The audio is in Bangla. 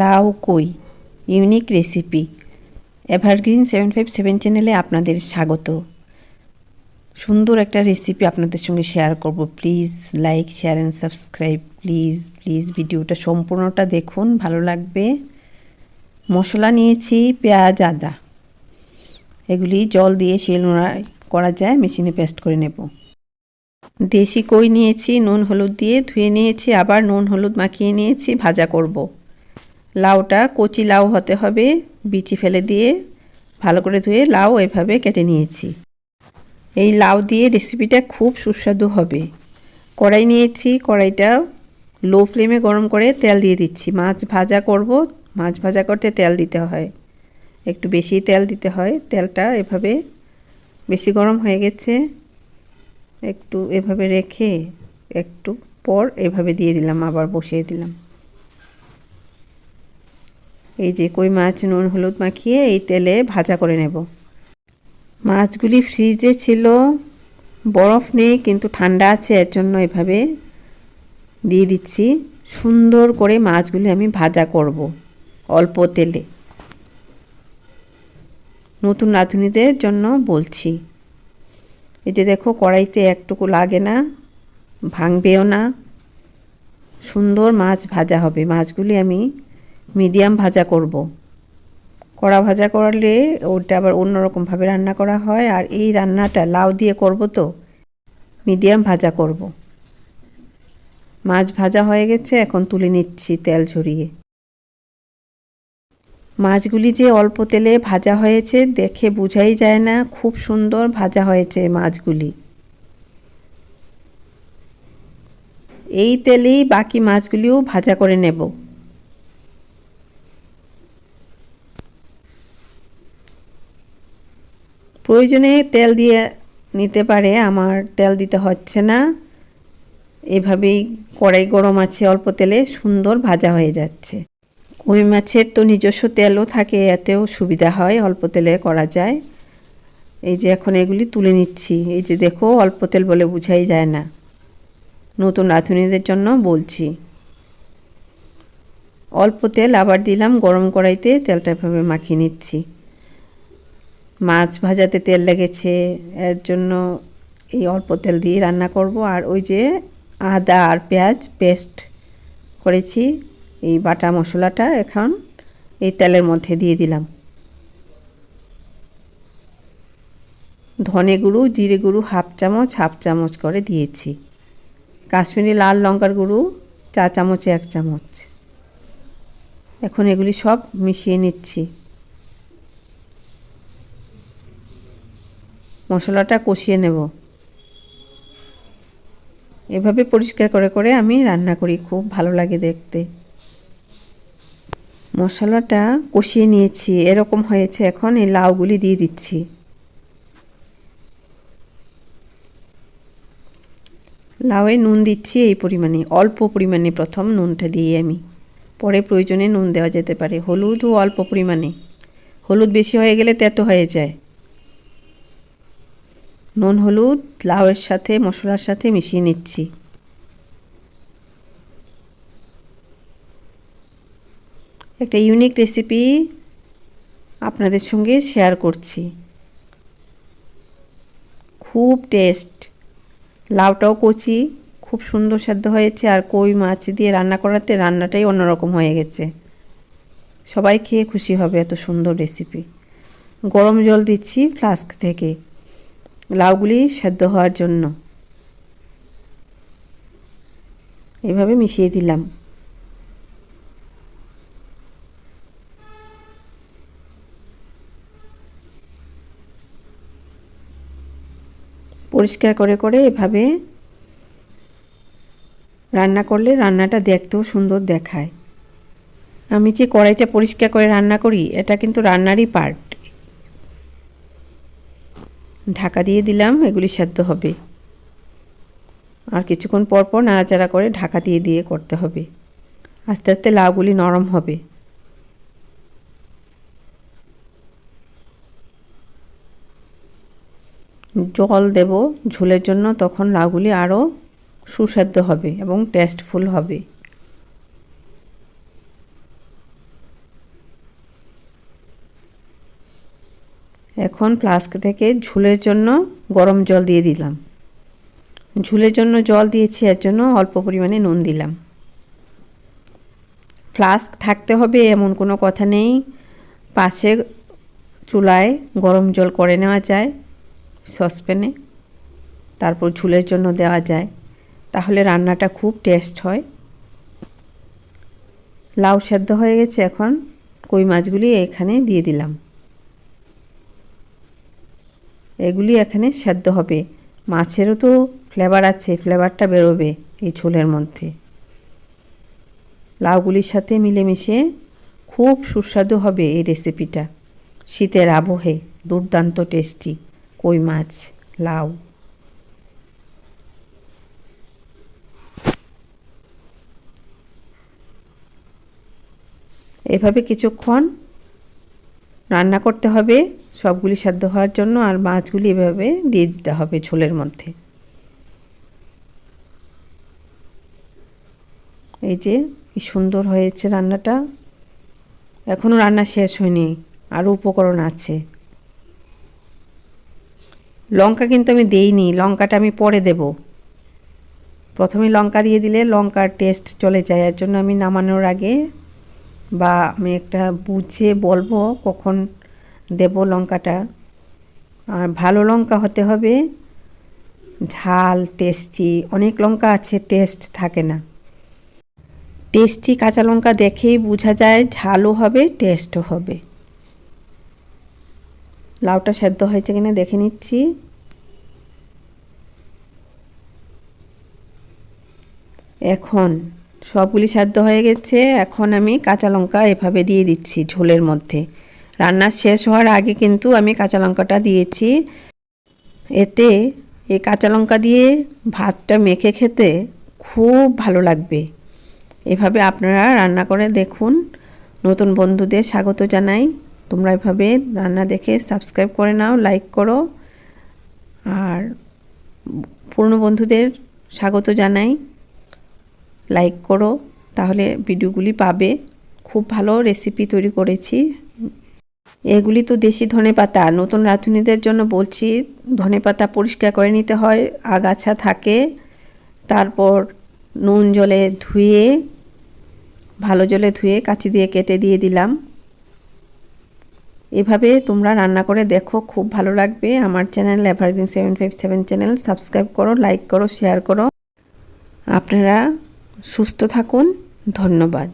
লাউ কই, unique recipe. Evergreen seven five seven চ্যানেলে আপনাদের স্বাগত। সুন্দর একটা রেসিপি আপনাদের সঙ্গে শেয়ার করব। Please like, share and subscribe. Please please ভিডিওটা সম্পূর্ণটা দেখুন, ভালো লাগবে। মশলা নিয়েছি, পেঁয়াজ, আদা। এগুলি জল দিয়ে শিল করা যায়, মেশিনে পেস্ট করে নেব। দেশি কই নিয়েছি, নুন, হলুদ দিয়ে ধুয়ে নিয়েছি, আবার নুন, হলুদ মাখিয়ে নিয়েছি, ভাজা করব। লাউটা কচি লাউ হতে হবে, বিচি ফেলে দিয়ে ভালো করে ধুয়ে লাউ এভাবে কেটে নিয়েছি। এই লাউ দিয়ে রেসিপিটা খুব সুস্বাদু হবে। কড়াই নিয়েছি, কড়াইটা লো ফ্লেমে গরম করে তেল দিয়ে দিচ্ছি। মাছ ভাজা করব, মাছ ভাজা করতে তেল দিতে হয়। একটু বেশি তেল দিতে হয়, তেলটা এভাবে বেশি গরম হয়ে গেছে। একটু এভাবে রেখে একটু পর এভাবে দিয়ে দিলাম, আবার বসিয়ে দিলাম। এই যে কই মাছ নুন, হলুদ মাখিয়ে এই তেলে ভাজা করে নেব। মাছগুলি ফ্রিজে ছিল, বরফ নেই কিন্তু ঠান্ডা আছে, এর জন্য এভাবে দিয়ে দিচ্ছি। সুন্দর করে মাছগুলি আমি ভাজা করব অল্প তেলে। নতুন রাঁধুনিদের জন্য বলছি, এই যে দেখো কড়াইতে একটুকু লাগে না, ভাঙবেও না। সুন্দর মাছ ভাজা হবে। মাছগুলি আমি মিডিয়াম ভাজা করব। কড়া ভাজা করলে ওটা আবার অন্যরকমভাবে রান্না করা হয় আর এই রান্নাটা লাউ দিয়ে করব তো, মিডিয়াম ভাজা করব। মাছ ভাজা হয়ে গেছে, এখন তুলে নিচ্ছি তেল ঝরিয়ে মাছগুলি যে অল্প তেলে ভাজা হয়েছে, দেখে বোঝাই যায় না, খুব সুন্দর ভাজা হয়েছে মাছগুলি এই তেলেই বাকি মাছগুলিও ভাজা করে নেব প্রয়োজনে তেল দিয়ে নিতে পারে, আমার তেল দিতে হচ্ছে না। এভাবেই কড়াই গরম আছে, অল্প তেলে সুন্দর ভাজা হয়ে যাচ্ছে। কই মাছের তো নিজস্ব তেলও থাকে, এতেও সুবিধা হয়, অল্প তেলে করা যায়। এই যে এখন এগুলি তুলে নিচ্ছি, এই যে দেখো, অল্প তেল বলে বুঝাই যায় না। নতুন রাঁধুনিদের জন্য বলছি। অল্প তেল আবার দিলাম, গরম কড়াইতে তেলটা এভাবে মাখিয়ে নিচ্ছি। মাছ ভাজাতে তেল লেগেছে, এর জন্য এই অল্প তেল দিয়ে রান্না করব। আর ওই যে আদা আর পেঁয়াজ পেস্ট করেছি, এই বাটা মশলাটা এখন এই তেলের মধ্যে দিয়ে দিলাম। ধনে গুঁড়ো, জিরে গুঁড়ো হাফ চামচ হাফ চামচ করে দিয়েছি। কাশ্মীরি লাল লঙ্কার গুঁড়ো, চা চামচে এক চামচ। এখন এগুলি সব মিশিয়ে নিচ্ছি। মশলাটা কষিয়ে নেব। এভাবে পরিষ্কার করে করে আমি রান্না করি, খুব ভালো লাগে দেখতে। মশলাটা কষিয়ে নিয়েছি, এরকম হয়েছে এখন, এই লাউগুলি দিয়ে দিচ্ছি। লাউয়ে নুন দিচ্ছি এই পরিমাণে, অল্প পরিমাণে প্রথম নুনটা দিয়ে আমি। পরে প্রয়োজনে নুন দেওয়া যেতে পারে, হলুদও অল্প পরিমাণে। হলুদ বেশি হয়ে গেলে তেতো হয়ে যায়। নুন, হলুদ, লাউয়ের সাথে, মশলার সাথে মিশিয়ে নিচ্ছি। একটা ইউনিক রেসিপি আপনাদের সঙ্গে শেয়ার করছি। খুব টেস্ট লাউটাও কচি, খুব সুন্দর সাধ্য হয়েছে, আর কই মাছ দিয়ে রান্না করাতে রান্নাটাই অন্যরকম হয়ে গেছে। সবাই খেয়ে খুশি হবে এত সুন্দর রেসিপি গরম জল দিচ্ছি ফ্লাস্ক থেকে। লাউগুলি সেদ্ধ হওয়ার জন্য। এভাবে মিশিয়ে দিলাম। পরিষ্কার করে করে এভাবে রান্না করলে রান্নাটা দেখতেও সুন্দর দেখায়। আমি যে কড়াইটা পরিষ্কার করে রান্না করি, এটা কিন্তু রান্নারই পার্ট ঢাকা দিয়ে দিলাম, এগুলি সেদ্ধ হবে। আর কিছুক্ষণ পর পর নাড়াচাড়া করে ঢাকা দিয়ে দিয়ে করতে হবে। আস্তে আস্তে লাউগুলি নরম হবে। জল দেব ঝোলের জন্য, তখন লাউগুলি আরও সুস্বাদ্য হবে এবং টেস্টফুল হবে। এখন ফ্লাস্ক থেকে ঝুলের জন্য গরম জল দিয়ে দিলাম। ঝুলের জন্য জল দিয়েছি, এর জন্য অল্প পরিমাণে নুন দিলাম। ফ্লাস্ক থাকতে হবে এমন কোনো কথা নেই। পাশে চুলায় গরম জল করে নেওয়া যায় সসপ্যানে, তারপর ঝুলের জন্য দেওয়া যায়। তাহলে রান্নাটা খুব টেস্ট হয়। লাউ সেদ্ধ হয়ে গেছে এখন। কই মাছগুলি এখানে দিয়ে দিলাম। এগুলি এখানে সেদ্ধ হবে। মাছেরও তো ফ্লেভার আছে ফ্লেভারটা বেরোবে এই ঝোলের মধ্যে। লাউগুলির সাথে মিলেমিশে খুব সুস্বাদু হবে এই রেসিপিটা শীতের আবহে দুর্দান্ত টেস্টি কই মাছ, লাউ। এভাবে কিছুক্ষণ রান্না করতে হবে, সবগুলি সেদ্ধ হওয়ার জন্য আর মাছগুলি এভাবে দিয়ে দিতে হবে ঝোলের মধ্যে। এই যে কি সুন্দর হয়েছে রান্নাটা। এখনও রান্না শেষ হয়নি আরও উপকরণ আছে। লঙ্কা কিন্তু আমি দেইনি, লঙ্কাটা আমি পরে দেব। প্রথমে লঙ্কা দিয়ে দিলে লঙ্কার টেস্ট চলে যায়, এর জন্য আমি নামানোর আগে বা আমি একটা বুঝে বলব কখন দেব লঙ্কাটা। আর ভালো লঙ্কা হতে হবে, ঝাল টেস্টি অনেক লঙ্কা আছে টেস্ট থাকে না। টেস্টি কাঁচা লঙ্কা দেখেই বোঝা যায় ঝালও হবে টেস্টও হবে। লাউটা সেদ্ধ হয়েছে কিনা দেখে নিচ্ছি। এখন সবগুলি সাধ্য হয়ে গেছে। এখন আমি কাঁচা লঙ্কা এভাবে দিয়ে দিচ্ছি ঝোলের মধ্যে। রান্না শেষ হওয়ার আগে কিন্তু আমি কাঁচা লঙ্কাটা দিয়েছি। এতে এই কাঁচা লঙ্কা দিয়ে ভাতটা মেখে খেতে খুব ভালো লাগবে। এভাবে আপনারা রান্না করে দেখুন। নতুন বন্ধুদের স্বাগত জানাই। তোমরা এভাবে রান্না দেখে সাবস্ক্রাইব করে নাও লাইক করো। আর পুরনো বন্ধুদের স্বাগত জানাই। লাইক করো, তাহলে ভিডিওগুলি পাবে। খুব ভালো রেসিপি তৈরি করেছি। এগুলি তো দেশি ধনে পাতা। নতুন রাঁধুনিদের জন্য বলছি, ধনে পাতা পরিষ্কার করে নিতে হয়, আগাছা থাকে, তারপর নুন জলে ধুয়ে, ভালো জলে ধুয়ে কাঁচি দিয়ে কেটে দিয়ে দিলাম। এভাবে তোমরা রান্না করে দেখো, খুব ভালো লাগবে। আমার channel evergreen seven five seven channel subscribe করো লাইক করো শেয়ার করো। আপনারা সুস্থ থাকুন ধন্যবাদ।